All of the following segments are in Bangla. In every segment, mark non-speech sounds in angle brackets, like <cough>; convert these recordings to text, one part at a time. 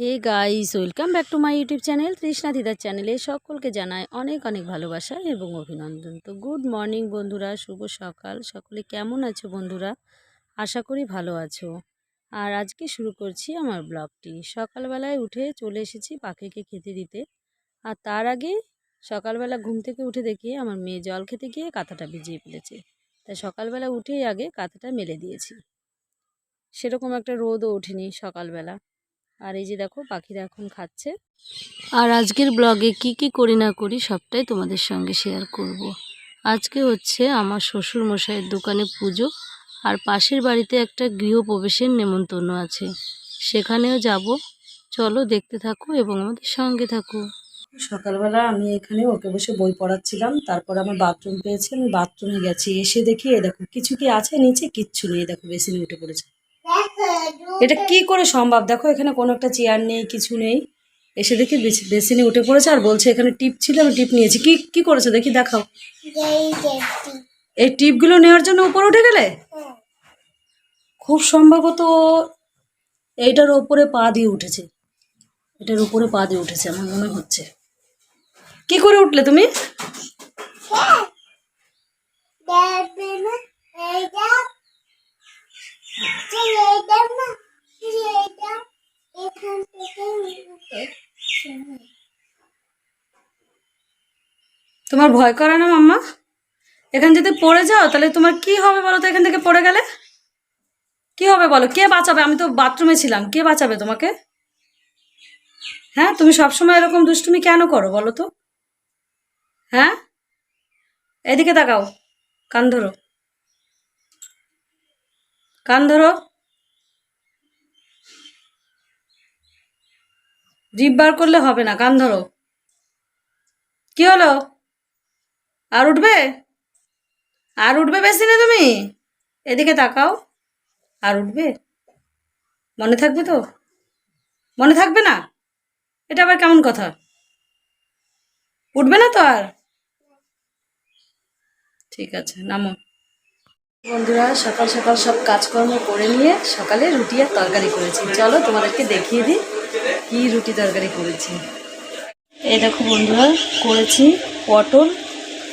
Hey guys, welcome back to my YouTube channel Trishna দিদার চ্যানেলে সকলকে জানায় অনেক অনেক ভালোবাসা এবং অভিনন্দন। তো গুড মর্নিং বন্ধুরা, শুভ সকাল। সকলে কেমন আছো বন্ধুরা? আশা করি ভালো আছো। আর আজকে শুরু করছি আমার ব্লগটি। সকালবেলায় উঠে চলে এসেছি পাখিকে খেতে দিতে। আর তার আগে সকালবেলা ঘুম থেকে উঠে দেখি আমার মেয়ে জল খেতে গিয়ে কাঁথাটা ভিজিয়ে ফেলেছে। তাই সকালবেলা উঠেই আগে কাঁথাটা মেলে দিয়েছি। সেরকম একটা রোদও ওঠেনি সকালবেলা। আর এই যে দেখো পাখিরা এখন খাচ্ছে। আর আজকের ব্লগে কি কি করি না করি সবটাই তোমাদের সঙ্গে শেয়ার করব। আজকে হচ্ছে আমার শ্বশুর মশাইয়ের দোকানে পুজো আর পাশের বাড়িতে একটা গৃহপ্রবেশের নেমন্তন্ন আছে। সেখানেও যাব। চলো দেখতে থাকো এবং আমাদের সঙ্গে থাকো। সকালবেলা আমি এখানে ওকে বসে বই পড়াচ্ছিলাম তারপর আমার বাথরুম পেয়েছি আমি বাথরুমে গেছি। এসে দেখি এ দেখো কিছু কি আছে নিচে? কিচ্ছু নেই। দেখো বেসিনে উঠে পড়েছে। এটা কি করে সম্ভব? দেখো, এখানে কোনো একটা চেয়ার নেই, কিছু নেই। এসে দেখি বেসি- বেসিনে উঠে পড়েছে আর বলছে এখানে টিপ ছিল, আমি টিপ নিয়েছি। কি কি করেছে? দেখি দেখাও। এই টিপগুলো নেওয়ার জন্য উপরে উঠে গেলে? খুব সম্ভবত এইটার ওপরে পা দিয়ে উঠেছে। এটার উপরে পা দিয়ে উঠেছে, আমার মনে হচ্ছে। কি করে উঠলে তুমি? তোমার ভয় করে না, মাম্মা? এখান যদি পড়ে যাও, তাহলে তোমার কি হবে বলো তো এখান থেকে পড়ে গেলে? কি হবে বলো? কে বাঁচাবে? আমি তো বাথরুমে ছিলাম। কে বাঁচাবে তোমাকে? হ্যাঁ তুমি সবসময় এরকম দুষ্টুমি কেন করো বলো তো? হ্যাঁ? এদিকে তাকাও, কান ধরো। কান ধরো। জিভ বার করলে হবে না, কান ধরো। কি হলো? আর উঠবে? আর উঠবে বেশি না তুমি? এদিকে তাকাও। আর উঠবে? মনে থাকবে তো? মনে থাকবে না? এটা আবার কেমন কথা? উঠবে না তো আর? ঠিক আছে, নামো। বন্ধুরা, সকাল সকাল সব কাজকর্ম করে নিয়ে সকালে রুটি আর তরকারি করেছি। চলো তোমাদেরকে দেখিয়ে দিই কি রুটি তরকারি করেছি। এই দেখো বন্ধুরা, করেছি পটল,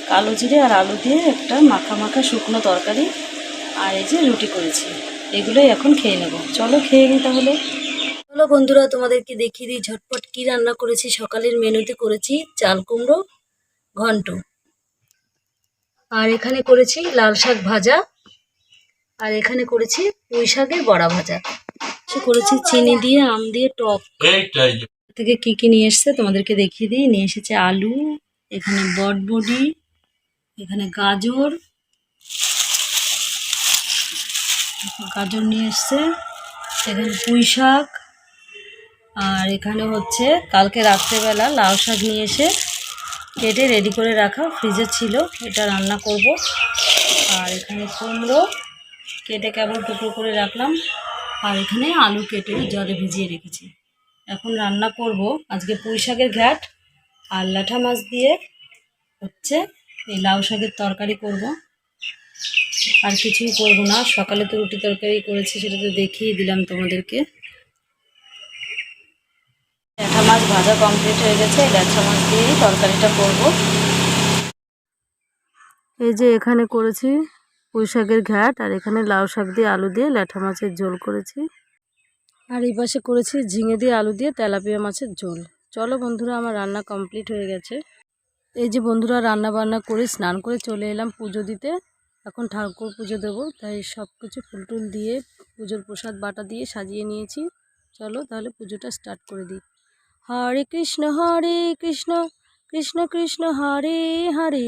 কালো জিরে আর আলু দিয়ে একটা মাখা মাখা শুকনো তরকারি আর এই যে রুটি করেছি। এগুলোই এখন খেয়ে নেব। চলো খেয়ে নিই তাহলে। চলো বন্ধুরা, তোমাদেরকে দেখিয়ে দিই ঝটপট কি রান্না করেছি। সকালের মেনুতে করেছি চাল কুমড়ো, ঘন্ট। আর এখানে করেছি লাল শাক ভাজা আর এখানে করেছি পুঁই শাকের বড়া ভাজা। সে করেছি চিনি দিয়ে আম দিয়ে টক। থেকে কি কি নিয়ে এসছে তোমাদেরকে দেখিয়ে দিই। নিয়ে এসেছে আলু এখানে বটবডি এখানে গাজর। গাজর নিয়ে এসছে এখানে পুঁই শাক আর এখানে হচ্ছে কালকে রাত্রেবেলা লাউ শাক নিয়ে এসে কেটে রেডি করে রাখা ফ্রিজে ছিল। এটা রান্না করব। আর এখানে কুমড়ো কেটে কেবল টুকরো করে রাখলাম। আর এখানে আলু কেটে জলে ভিজিয়ে রেখেছি। এখন রান্না করব আজকে পুঁই শাকের ঘ্যাট আর লাঠা মাছ দিয়ে হচ্ছে এই লাউ শাকের তরকারি করব। আর কিছুই করব না। সকালে তো রুটি তরকারি করেছি, সেটা তো দেখিয়ে দিলাম তোমাদেরকে। ল্যাঠা মাছ ভাজা কমপ্লিট হয়ে গেছে। ল্যাঠা মাছ দিয়েই তরকারিটা করব। এই যে এখানে করেছি পুঁই শাকের ঘ্যাট আর এখানে লাউ শাক দিয়ে আলু দিয়ে ল্যাঠা মাছের ঝোল করেছি। আর এই পাশে করেছি ঝিঙে দিয়ে আলু দিয়ে তেলাপিয়া মাছের ঝোল। চলো বন্ধুরা, আমার রান্না কমপ্লিট হয়ে গেছে। এই যে বন্ধুরা রান্না বান্না করে স্নান করে চলে এলাম পুজো দিতে। এখন ঠাকুর পুজো দেবো, তাই সব কিছু ফুল টুল দিয়ে পুজোর প্রসাদ বাটা দিয়ে সাজিয়ে নিয়েছি। চলো তাহলে পুজোটা স্টার্ট করে দিই। হরে কৃষ্ণ হরে কৃষ্ণ কৃষ্ণ কৃষ্ণ, হরে হরে।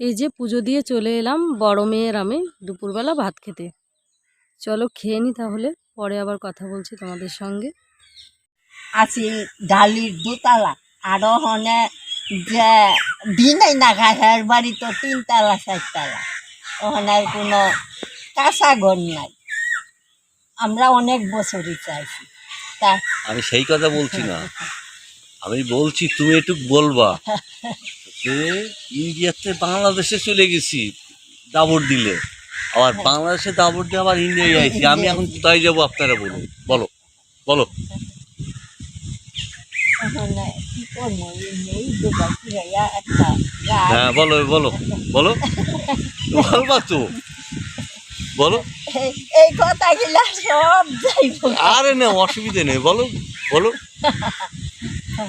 এই যে পুজো দিয়ে চলে এলাম বড় মেয়ের আমি দুপুরবেলা ভাত খেতে। চলো খেয়ে নি তাহলে পরে আবার কথা বলছি তোমাদের সঙ্গে। আছি ডালির দুতলা। আরও হনে যে দিনেই না খায় হের বাড়ি তো তিনতলা চারতলা। ওখানে আর কোনো কাঁচা ঘর নাই। আমরা অনেক বছরই চাইছি। তা আমি সেই কথা বলছি না। আমি বলছি তুমি একটু বলবা। <laughs> যে ইন্ডিয়াতে বাংলাদেশে চলে গেছি দাবর দিলে। আবার বাংলাদেশে দাবর দিয়ে আবার ইন্ডিয়ায় আইছি। আমি এখন কোথায় যাব আপনারা বলুন। বলো বলো। হ্যাঁ বলো বলো বলো। বলবা তো। বলো। এই- যাইব আরে না অসুবিধে নেই। বলো বলো।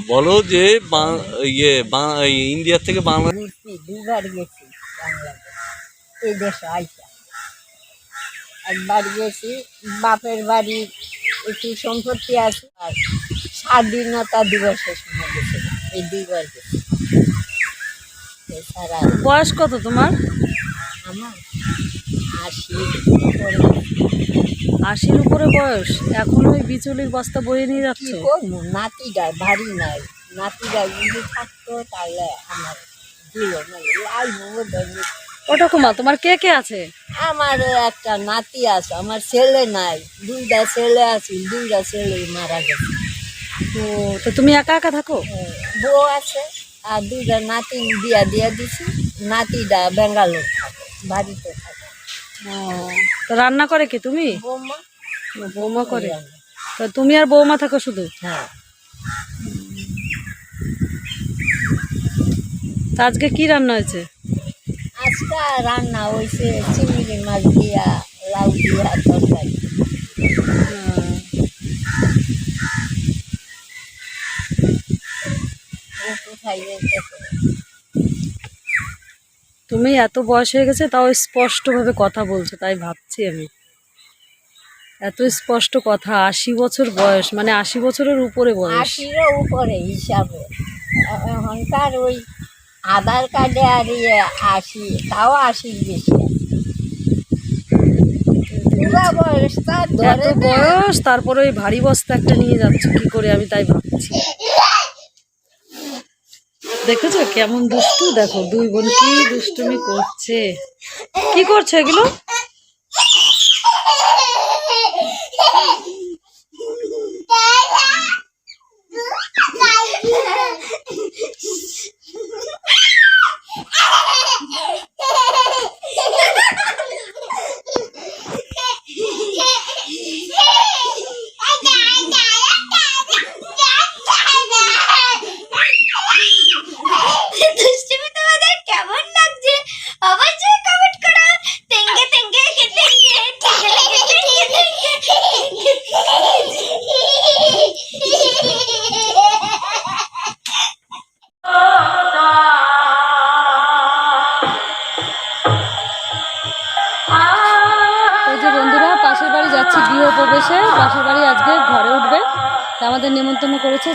বলো যে বাং- ইয়ে বাং- এই ইন্ডিয়া থেকে বাংলা ঘুরছি দুবার গেছি বাংলাদেশ। এই দেশে আইসা। একবার গেছি বাপের বাড়ি একটু সম্পত্তি আছে আর স্বাধীনতা দিবসের সময় গেছি। এই দুইবার গেছি। এছাড়া বয়স কত তোমার? আমার আশি করে আশির উপরে বয়স এখন ওই বিচুলির বস্তা বয়ে নিয়ে যাচ্ছ? করব? নাতিটা বাড়ি নাই। নাতিটা যদি থাকতো তাহলে আমার ওটা মা তোমার কে কে আছে? আমার একটা নাতি আছে আমার ছেলে নাই। দুইটা ছেলে আছে দুইটা ছেলে মারা গেছে। তো তো তুমি একা একা থাকো? বউ আছে আর দুইটা নাতি বিয়া দিয়া দিছি। নাতিটা বেঙ্গালোর থাকে বাড়িতে থাকে। তো রান্না করে কি তুমি? বৌমা। করে। তো তুমি আর বৌমা থাকো শুধু? হ্যাঁ। তা আজকে কি রান্না হয়েছে? আজকে রান্না হয়েছে চিংড়ি মাছ দিয়া লাউ দিয়া তরকারি। তুমি এত বয়স হয়ে গেছে তাও স্পষ্টভাবে কথা বলছো তাই ভাবছি আমি। এত স্পষ্ট কথা আশি বছর বয়স মানে আশি বছরের উপরে বয়স। উপরে হিসাবে। এখনকার ওই আধার কার্ডে আর ইয়ে আশি তাও আশির বেশি। এত বয়স তারপরে ওই ভারী বস্তা একটা নিয়ে যাচ্ছ কি করে আমি তাই ভাবছি। দেখেছ? কেমন দুষ্টু? দেখো দুই বোন কি দুষ্টুমি করছে। কি করছ এগুলো?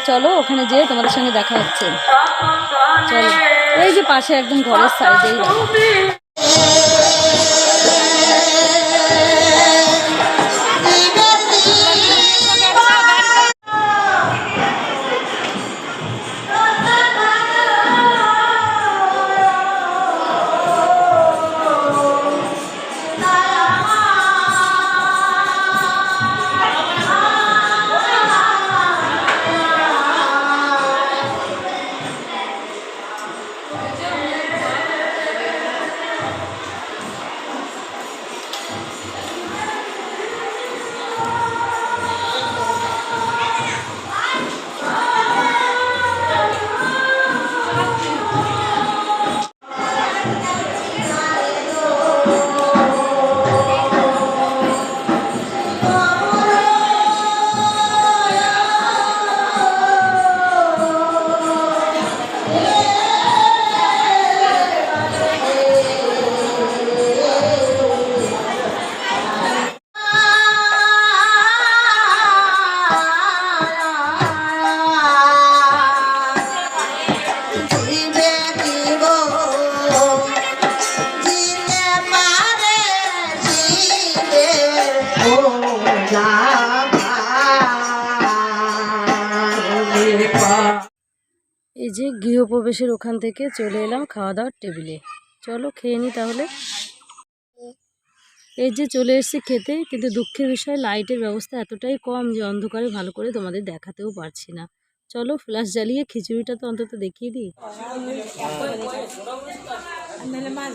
চলো ওখানে যেয়ে তোমাদের সঙ্গে দেখা হচ্ছে। চলো। এই যে পাশে একদম ঘরের সাইডেই এই যে গৃহপ্রবেশের ওখান থেকে চলে এলাম খাওয়া দাওয়ার টেবিলে। চলো খেয়ে নি তাহলে। এই যে চলে এসেছি খেতে, কিন্তু দুঃখের বিষয়, লাইটের ব্যবস্থা এতটাই কম যে অন্ধকারে ভালো করে তোমাদের দেখাতেও পারছি না। চলো ফ্ল্যাশ জ্বালিয়ে খিচুড়িটা তো অন্তত দেখিয়ে দিই। মাছ